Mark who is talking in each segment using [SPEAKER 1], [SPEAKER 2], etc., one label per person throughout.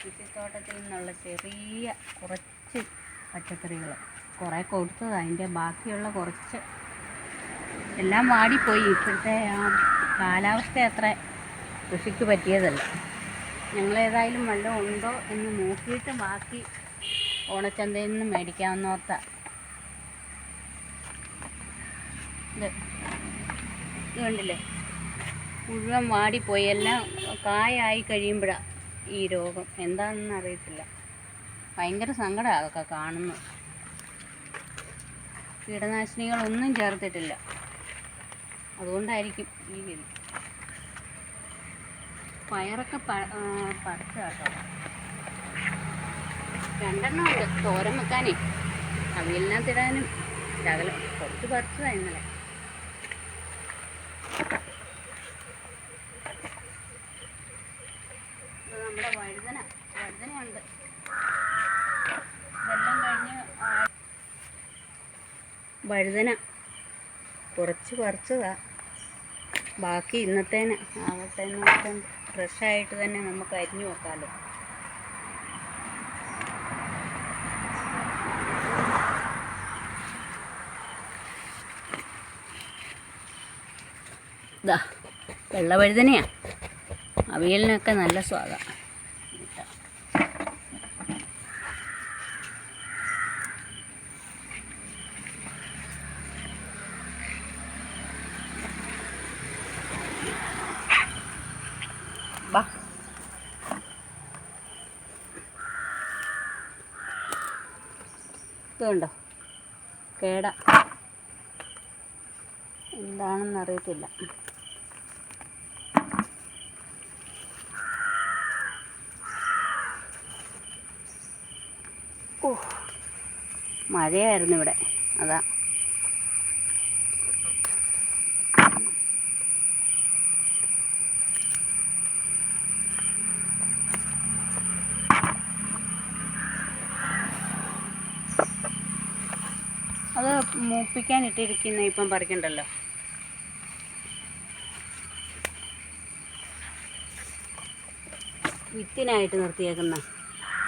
[SPEAKER 1] കൃഷിത്തോട്ടത്തിൽ നിന്നുള്ള ചെറിയ കുറച്ച് പച്ചക്കറികൾ കുറേ കൊടുത്തത്. അതിന്റെ ബാക്കിയുള്ള കുറച്ച് എല്ലാം വാടിപ്പോയി. ഇപ്പോഴത്തെ ആ കാലാവസ്ഥ അത്ര കൃഷിക്ക് പറ്റിയതല്ല. ഞങ്ങളേതായാലും വല്ലതും ഉണ്ടോ എന്ന് നോക്കിയിട്ട് ബാക്കി ഓണച്ചന്തയിൽ നിന്ന് മേടിക്കാവുന്നോർത്ത. ഇത് ഇത് കണ്ടില്ലേ? മുഴുവൻ വാടിപ്പോയി. എല്ലാം കായായി കഴിയുമ്പോഴാണ് ഈ രോഗം എന്താണെന്ന് അറിയത്തില്ല. ഭയങ്കര സങ്കടമാണ് അതൊക്കെ കാണുന്നത് കീടനാശിനികളൊന്നും ചേർത്തിട്ടില്ല. അതുകൊണ്ടായിരിക്കും ഈ ഗതി. പയറൊക്കെ പ പറിച്ച കേട്ടോ രണ്ടെണ്ണം ഉണ്ട്. തോരൻ വെക്കാനേ. കുറച്ച് പറിച്ചതാണ് ഇന്നലെ. നമ്മുടെ വഴുതന വഴുതനയുണ്ട്. ഇതെല്ലാം കഴിഞ്ഞ് വഴുതന കുറച്ച് പറിച്ചതാ. ബാക്കി ഇന്നത്തേന് ആവട്ടെ ഫ്രഷ് ഫ്രഷായിട്ട് തന്നെ നമുക്ക് അരിഞ്ഞു വെക്കാമല്ലോ ഇതാ വെള്ള അവിയലിനൊക്കെ നല്ല സ്വാദാണ് ഇതുണ്ടോ കേട. എന്താണെന്ന് അറിയത്തില്ല. മഴയായിരുന്നു ഇവിടെ. അതാ. അത് മൂപ്പിക്കാൻ ഇട്ടിരിക്കുന്ന ഇപ്പം പറിക്കണ്ടല്ലോ. വിത്തിനായിട്ട് നിർത്തിയേക്കുന്ന.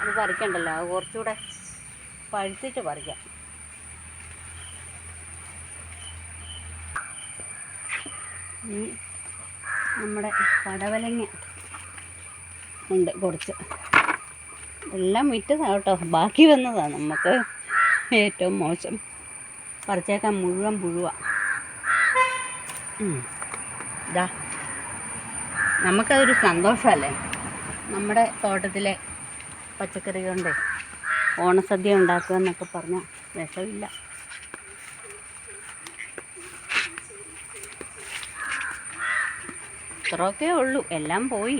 [SPEAKER 1] അത് പറിക്കണ്ടല്ലോ. അത് കുറച്ചുകൂടെ പഴുത്തിട്ട് പറിക്കാം. ഇനി നമ്മുടെ പടവലങ്ങ ഉണ്ട് കുറച്ച്. എല്ലാം വിറ്റതാണ് കേട്ടോ. ബാക്കി വന്നതാണ് നമുക്ക് ഏറ്റവും മോശം. പറിച്ചേക്കാൻ മുഴുവൻ പുഴുവ. ഇതാ നമുക്കതൊരു സന്തോഷമല്ലേ നമ്മുടെ തോട്ടത്തിലെ പച്ചക്കറി കൊണ്ട് ഓണസദ്യ ഉണ്ടാക്കുക എന്നൊക്കെ പറഞ്ഞാൽ വിഷമില്ല. ഇത്രയൊക്കെ ഉള്ളൂ. എല്ലാം പോയി.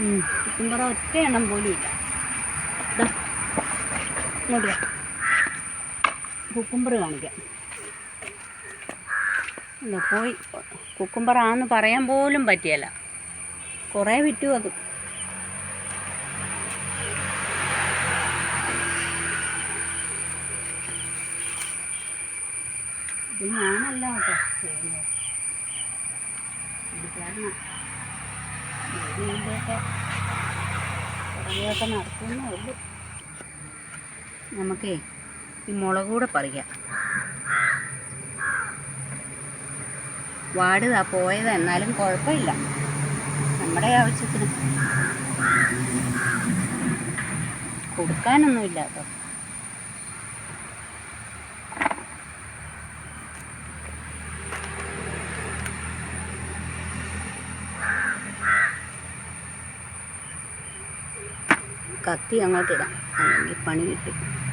[SPEAKER 1] ഉം, കുക്കുംബർ ഒറ്റ എണ്ണം പോലും ഇല്ല. ഇങ്ങോട്ട് കുക്കുംബർ കാണിക്കാം. ഇല്ല പോയി. കുക്കുംബറാന്ന് പറയാൻ പോലും പറ്റിയല്ല. കുറേ വിറ്റു അത്. ഇത് ഞാനല്ല കേട്ടോ ചെയ്യുന്നത്. ഇതിന്റെയൊക്കെ പുറകെയൊക്കെ നടക്കുന്നേ ഉള്ളൂ. നമുക്കേ ഈ മുളക് കൂടെ പറിക്കാം. വാടുതാ പോയത് എന്നാലും കുഴപ്പമില്ല. നമ്മുടെ ആവശ്യത്തിന്. കൊടുക്കാനൊന്നുമില്ല കേട്ടോ. കത്തി അങ്ങോട്ടിടാം. അല്ലെങ്കിൽ പണി കിട്ടും.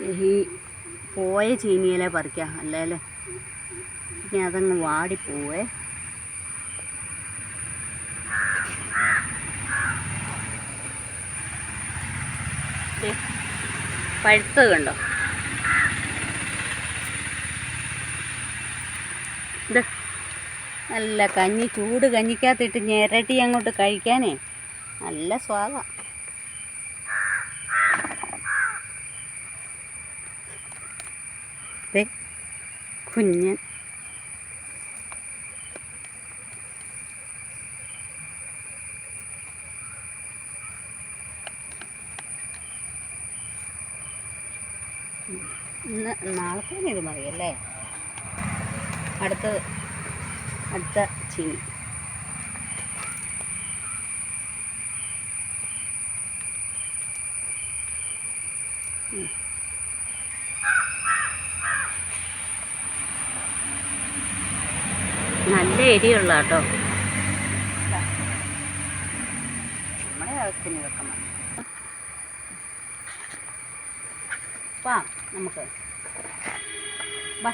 [SPEAKER 1] ഈ പോയ ചീനിയിലെ പറിക്കാം അല്ലേലെ? പിന്നെ അതങ്ങ് വാടിപ്പോവേ ദേ, പഴുത്തത് കണ്ടോ? ഇത് നല്ല കഞ്ഞി ചൂട് കഞ്ഞിക്കകത്തിട്ട് ഞെരട്ടി അങ്ങോട്ട് കഴിക്കാനേ. നല്ല സ്വാദാ. ദേ കുഞ്ഞൻ. ഇന്ന് നാളത്തേന് ഇത് മതിയല്ലേ അടുത്തത് അടുത്ത ചീനി ഉം. നല്ല എരിയുള്ള കേട്ടോ. നമുക്ക്. വാ.